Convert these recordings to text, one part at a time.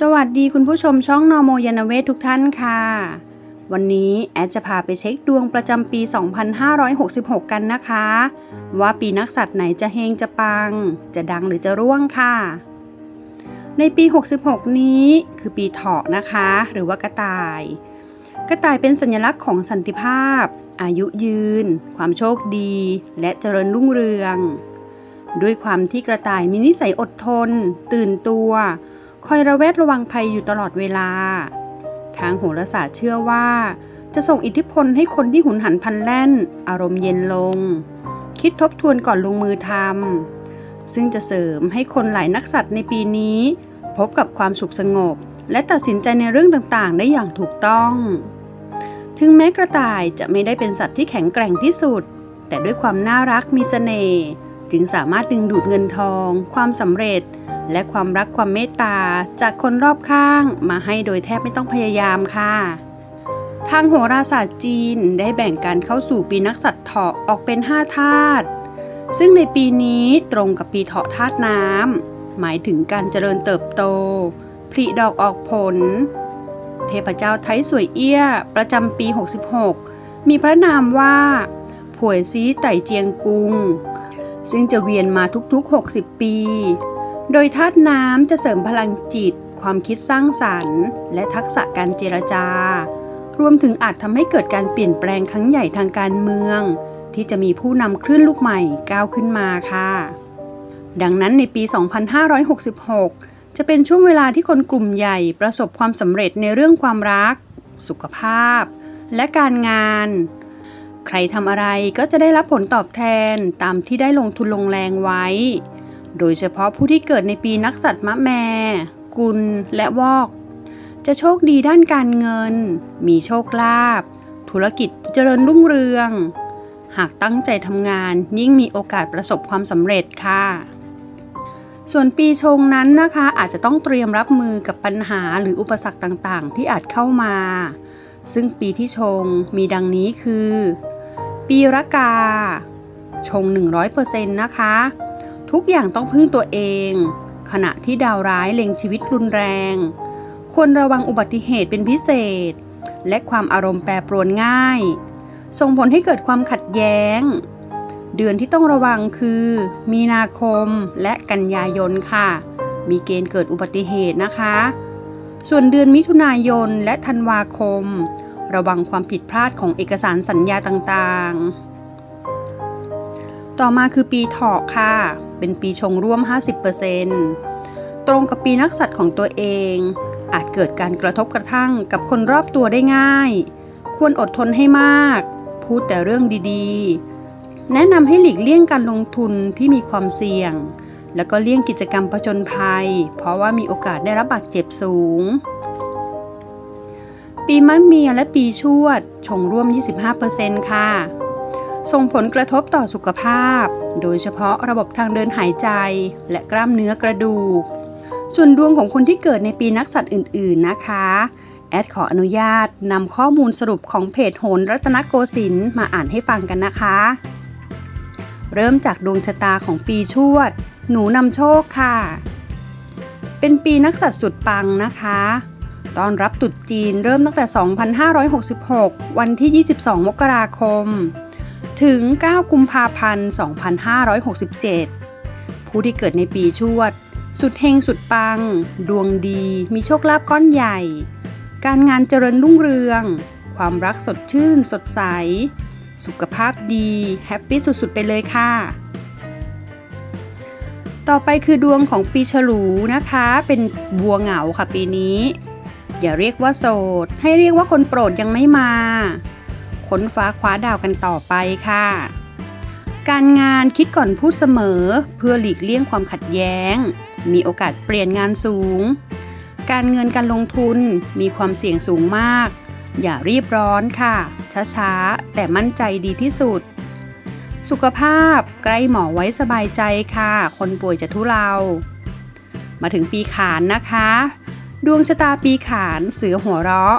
สวัสดีคุณผู้ชมช่องนอโมยานเวททุกท่านค่ะ วันนี้แอดจะพาไปเช็คดวงประจำปี 2566 กันนะคะ ว่าปีนักสัตว์ไหนจะเฮงจะปัง จะดังหรือจะร่วงค่ะ ในปี 66 นี้คือปีเถาะนะคะ หรือว่ากระต่าย กระต่ายเป็นสัญลักษณ์ของสันติภาพ อายุยืน ความโชคดี และเจริญรุ่งเรือง ด้วยความที่กระต่ายมีนิสัยอดทน ตื่นตัว คอยระแวดระวังภัยอยู่ตลอดเวลา ทางโหราศาสตร์เชื่อว่า จะส่งอิทธิพลให้คนที่หุนหันพันแล่น อารมณ์เย็นลง คิดทบทวนก่อนลงมือทำซึ่งจะเสริมให้คนหลายนักสัตว์ในปีนี้ พบกับความสุขสงบ และตัดสินใจในเรื่องต่างๆ ได้อย่างถูกต้อง ถึงแม้กระต่ายจะไม่ได้เป็นสัตว์ที่แข็งแกร่งที่สุด แต่ด้วยความน่ารักมีเสน่ห์ จึงสามารถดึงดูดเงินทอง ความสำเร็จ และความรักความเมตตา จากคนรอบข้างมาให้โดยแทบไม่ต้องพยายามค่ะ ทางโหราศาสตร์จีนได้แบ่งการเข้าสู่ปีนักสัตว์เถาะออกเป็น 5 ธาตุซึ่งในปีนี้ตรงกับปีเถาะธาตุน้ำหมายถึงการเจริญเติบโตผลิดอกออกผล เทพเจ้าไทยสวยเอี้ย ประจำปี 66 มีพระนามว่าผวยซีไต่เจียงกุง ซึ่งจะเวียนมาทุกๆ 60 ปี โดยธาตุน้ำจะเสริมพลังจิต ความคิดสร้างสรรค์ และทักษะการเจรจา รวมถึงอาจทำให้เกิดการเปลี่ยนแปลงครั้งใหญ่ทางการเมือง ที่จะมีผู้นำคลื่นลูกใหม่ก้าวขึ้นมาค่ะ ดังนั้นในปี 2566 จะเป็นช่วงเวลาที่คนกลุ่มใหญ่ประสบความสำเร็จในเรื่องความรัก สุขภาพ และการงาน ใครทำอะไรก็จะได้รับผลตอบแทนตามที่ได้ลงทุนลงแรงไว้ โดยเฉพาะผู้ที่เกิดในปีนักสัตว์มะแม กุลและวอก จะโชคดีด้านการเงิน มีโชคลาภ ธุรกิจเจริญรุ่งเรือง หากตั้งใจทำงานยิ่งมีโอกาสประสบความสำเร็จค่ะ ส่วนปีชงนั้นนะคะอาจจะต้องเตรียมรับมือกับปัญหาหรืออุปสรรคต่างๆ ที่อาจเข้ามา ซึ่งปีที่ชงมีดังนี้คือ ปีรากา ชง 100%นะคะ ทุกอย่างต้องพึ่งตัวเอง ขณะที่ดาวร้ายเล็งชีวิตรุนแรง ควรระวังอุบัติเหตุเป็นพิเศษ และความอารมณ์แปรปรวนง่าย ส่งผลให้เกิดความขัดแย้ง เดือนที่ต้องระวังคือ มีนาคมและกันยายนค่ะ มีเกณฑ์เกิดอุบัติเหตุนะคะ ส่วนเดือนมิถุนายนและธันวาคม ระวังความผิดพลาดของเอกสารสัญญาต่างๆ ต่อมาคือปีเถาะค่ะ เป็นปีชงร่วม 50%ตรงกับปีนักสัตว์ของตัวเอง อาจเกิดการกระทบกระทั่งกับคนรอบตัวได้ง่าย ควรอดทนให้มาก พูดแต่เรื่องดีๆ แนะนำให้หลีกเลี่ยงการลงทุนที่มีความเสี่ยง แล้วก็เลี่ยงกิจกรรมผจญภัย เพราะว่ามีโอกาสได้รับบาดเจ็บสูง ปีมะเมียและปีชวด ชงร่วม 25%ค่ะ ส่งผลกระทบต่อสุขภาพ โดยเฉพาะระบบทางเดินหายใจ และกล้ามเนื้อกระดูก ส่วนดวงของคนที่เกิดในปีนักสัตว์อื่น ๆ นะคะ แอดขออนุญาตนำข้อมูลสรุปของเพจโหนรัตนโกสินทร์มาอ่านให้ฟังกันนะคะ เริ่มจากดวงชะตาของปีชวด หนูนำโชคค่ะ เป็นปีนักสัตว์สุดปังนะคะ ตอนรับตรุษจีนเริ่มตั้งแต่ 2566 วันที่ 22 มกราคม ถึง 9 กุมภาพันธ์ 2567 ผู้ที่เกิดในปีชวด สุดเฮงสุดปัง ดวงดี มีโชคลาภก้อนใหญ่ การงานเจริญรุ่งเรือง ความรักสดชื่น สดใส สุขภาพดี แฮปปี้สุดๆ ไปเลยค่ะต่อไปคือดวงของปีฉลูนะคะ เป็นบัวเหงาค่ะปีนี้ อย่าเรียกว่าโสด ให้เรียกว่าคนโปรดยังไม่มาค้นฟ้าคว้าดาวกันต่อไปค่ะ การงานคิดก่อนพูดเสมอ เพื่อหลีกเลี่ยงความขัดแย้ง มีโอกาสเปลี่ยนงานสูง การเงินการลงทุนมีความเสี่ยงสูงมาก อย่ารีบร้อนค่ะ ช้าๆ แต่มั่นใจดีที่สุด สุขภาพใกล้หมอไว้สบายใจค่ะ คนป่วยจะทุเลา มาถึงปีขานนะคะ ดวงชะตาปีขานเสือหัวเราะ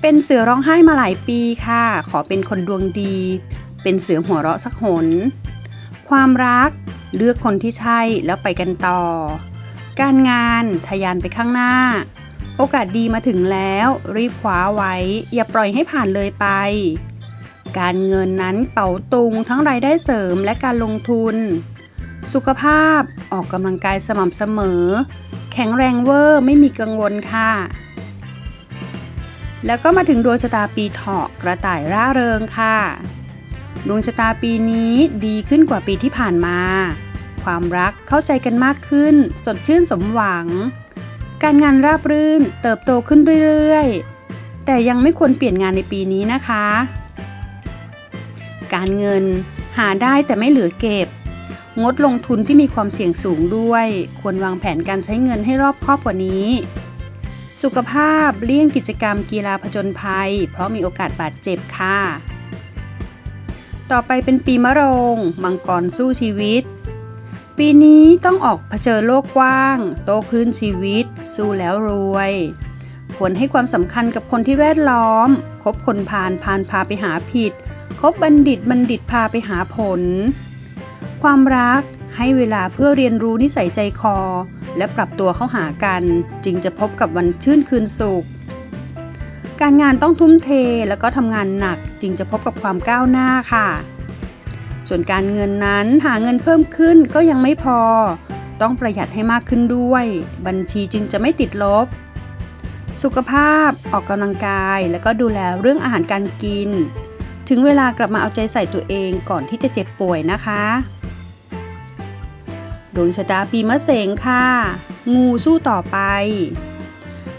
เป็นเสือร้องไห้มาหลายปีค่ะ ขอเป็นคนดวงดี เป็นเสือหัวเราะสักหน ความรักเลือกคนที่ใช่แล้วไปกันต่อ การงานทะยานไปข้างหน้า โอกาสดีมาถึงแล้ว รีบคว้าไว้ อย่าปล่อยให้ผ่านเลยไป การเงินนั้นเป๋าตุงทั้งรายได้เสริมและการลงทุน สุขภาพออกกำลังกายสม่ำเสมอ แข็งแรงเวอร์ไม่มีกังวลค่ะ แล้วก็มาถึงดวงชะตาปีเถาะกระต่ายร่าเริงค่ะ ดวงชะตาปีนี้ดีขึ้นกว่าปีที่ผ่านมา ความรักเข้าใจกันมากขึ้น สดชื่นสมหวัง การงานราบรื่นเติบโตขึ้นเรื่อยๆ แต่ยังไม่ควรเปลี่ยนงานในปีนี้นะคะ การเงินหาได้แต่ไม่เหลือเก็บ งดลงทุนที่มีความเสี่ยงสูงด้วย ควรวางแผนการใช้เงินให้รอบคอบกว่านี้ สุขภาพเลี่ยงกิจกรรมกีฬาผจญภัย เพราะมีโอกาสบาดเจ็บค่ะ ต่อไปเป็นปีมะโรง มังกรสู้ชีวิต ปีนี้ต้องออกเผชิญโลกกว้าง โตคลื่นชีวิต สู้แล้วรวยควรให้ความสำคัญกับคนที่แวดล้อม คบคนพาลพาลพาไปหาผิด คบบัณฑิตบัณฑิตพาไปหาผล ความรักให้เวลาเพื่อเรียนรู้นิสัยใจคอ และปรับตัวเข้าหากัน จึงจะพบกับวันชื่นคืนสุข การงานต้องทุ่มเทแล้วก็ทำงานหนักจึงจะพบกับความก้าวหน้าค่ะ ส่วนการเงินนั้นหาเงินเพิ่มขึ้นก็ยังไม่พอ ต้องประหยัดให้มากขึ้นด้วย บัญชีจึงจะไม่ติดลบ สุขภาพออกกำลังกายแล้วก็ดูแลเรื่องอาหารการกิน ถึงเวลากลับมาเอาใจใส่ตัวเองก่อนที่จะเจ็บป่วยนะคะ ดวงชะตาปีมะเสงค่ะ งูสู้ต่อไป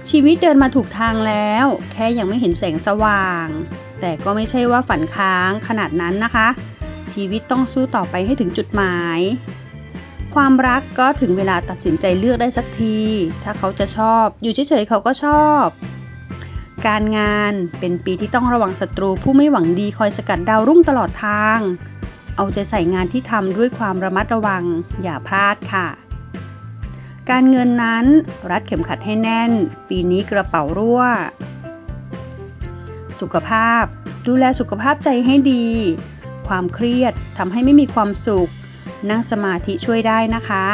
ชีวิตเดินมาถูกทางแล้ว แค่ยังไม่เห็นแสงสว่าง แต่ก็ไม่ใช่ว่าฝันค้างขนาดนั้นนะคะ ชีวิตต้องสู้ต่อไปให้ถึงจุดหมาย ความรักก็ถึงเวลาตัดสินใจเลือกได้สักที ถ้าเขาจะชอบ อยู่เฉยๆเขาก็ชอบ การงานเป็นปีที่ต้องระวังศัตรูผู้ไม่หวังดีคอยสกัดดาวรุ่งตลอดทาง เอาใจใส่งานที่ทำด้วยความระมัดระวัง อย่าพลาดค่ะ การเงินนั้นรัดเข็มขัดให้แน่น ปีนี้กระเป๋ารั่ว สุขภาพ ดูแลสุขภาพใจให้ดี ความเครียดทำให้ไม่มีความสุข นั่งสมาธิช่วยได้นะคะ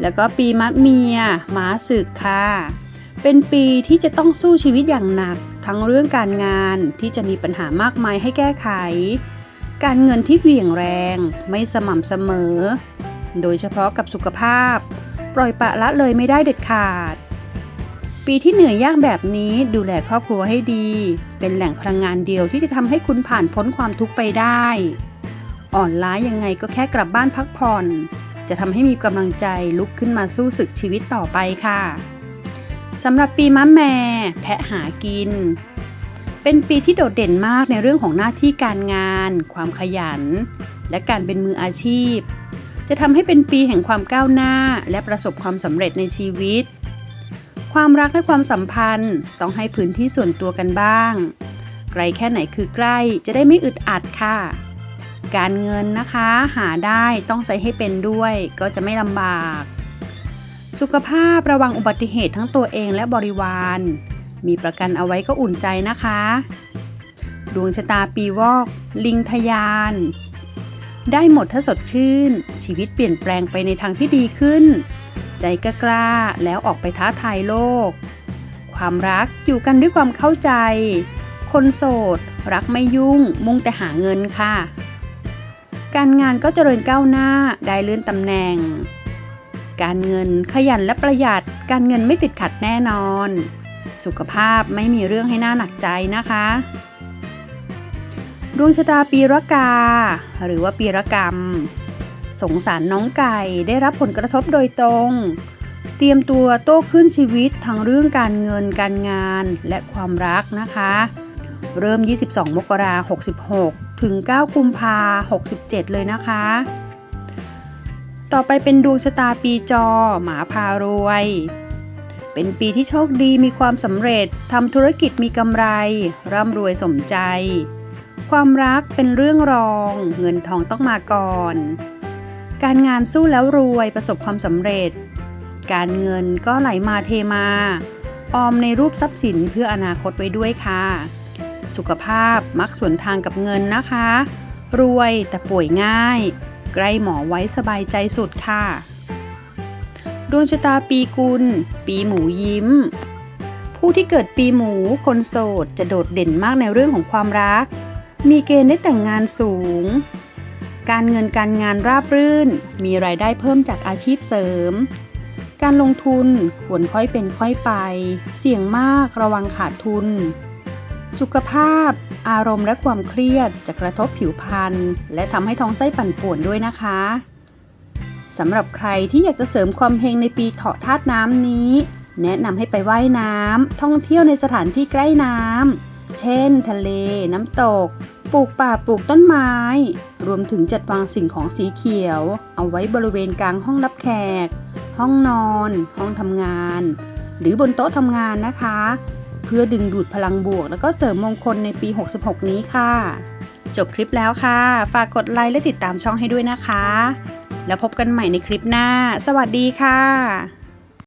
แล้วก็ปีมะเมียม้าศึกค่ะ เป็นปีที่จะต้องสู้ชีวิตอย่างหนัก ทั้งเรื่องการงานที่จะมีปัญหามากมายให้แก้ไข การเงินที่เหวี่ยงแรงไม่สม่ำเสมอ โดยเฉพาะกับสุขภาพ ปล่อยปะละเลยไม่ได้เด็ดขาด ปีที่เหนื่อยยากแบบนี้ดูแลครอบครัวให้ดี เป็นแหล่งพลังงานเดียวที่จะทำให้คุณผ่านพ้นความทุกข์ไปได้ อ่อนล้ายังไงก็แค่กลับบ้านพักผ่อน จะทำให้มีกำลังใจลุกขึ้นมาสู้ศึกชีวิตต่อไปค่ะ สำหรับปีมะแม่แพะหากิน เป็นปีที่โดดเด่นมากในเรื่องของหน้าที่การงาน ความขยัน และการเป็นมืออาชีพ จะทำให้เป็นปีแห่งความก้าวหน้าและประสบความสำเร็จในชีวิต ความรักและความสัมพันธ์ต้องให้พื้นที่ส่วนตัวกันบ้าง ไกลแค่ไหนคือใกล้จะได้ไม่อึดอัดค่ะ การเงินนะคะหาได้ต้องใช้ให้เป็นด้วยก็จะไม่ลำบาก สุขภาพระวังอุบัติเหตุทั้งตัวเองและบริวาร มีประกันเอาไว้ก็อุ่นใจนะคะ ดวงชะตาปีวอก ลิงทยาน ได้หมดถ้าสดชื่น ชีวิตเปลี่ยนแปลงไปในทางที่ดีขึ้น ใจกล้าแล้วออกไปท้าทายโลก ความรักอยู่กันด้วยความเข้าใจ คนโสด รักไม่ยุ่ง มุ่งแต่หาเงินค่ะ การงานก็เจริญก้าวหน้าได้เลื่อนตำแหน่ง การเงินขยันและประหยัด การเงินไม่ติดขัดแน่นอน สุขภาพไม่มีเรื่องให้น่าหนักใจนะคะ ดวงชะตาปีรากา หรือว่าปีรกรรม สงสารน้องไก่ได้รับผลกระทบโดยตรง เตรียมตัวโต้ขึ้นชีวิตทั้งเรื่องการเงินการงานและความรักนะคะ เริ่ม 22 มกราคม66 ถึง 9 กุมภา67 เลยนะคะ ต่อไปเป็นดวงชะตาปีจอ หมาพารวย เป็นปีที่โชคดีมีความสำเร็จทำธุรกิจมีกำไร ร่ำรวยสมใจ ความรักเป็นเรื่องรอง เงินทองต้องมาก่อน การงานสู้แล้วรวยประสบความสำเร็จ การเงินก็ไหลมาเทมา ออมในรูปทรัพย์สินเพื่ออนาคตไว้ด้วยค่ะ สุขภาพมักสวนทางกับเงินนะคะ รวยแต่ป่วยง่าย ใกล้หมอไว้สบายใจสุดค่ะ ดวงชะตาปีกุล ปีหมูยิ้ม ผู้ที่เกิดปีหมูคนโสดจะโดดเด่นมากในเรื่องของความรัก มีเกณฑ์ได้แต่งงานสูง การเงินการงานราบรื่น มีรายได้เพิ่มจากอาชีพเสริม การลงทุนควรค่อยเป็นค่อยไป เสี่ยงมากระวังขาดทุน สุขภาพ อารมณ์และความเครียดจะกระทบผิวพรรณและทำให้ท้องไส้ปั่นป่วนด้วยนะคะสำหรับใครที่อยากจะเสริมความเฮงในปีเถาะธาตุน้ำนี้ แนะนำให้ไปว่ายน้ำท่องเที่ยวในสถานที่ใกล้น้ำเช่น ทะเล น้ำตก ปลูกป่าปลูกต้นไม้ รวมถึงจัดวางสิ่งของสีเขียว เอาไว้บริเวณกลางห้องรับแขก ห้องนอน ห้องทำงาน หรือบนโต๊ะทำงานนะคะ พื่อดึงดูดพลังบวก แล้วก็เสริมมงคลในปี 66 นี้ค่ะ จบคลิปแล้วค่ะ ฝากกดไลค์และติดตามช่องให้ด้วยนะคะ แล้วพบกันใหม่ในคลิปหน้า สวัสดีค่ะ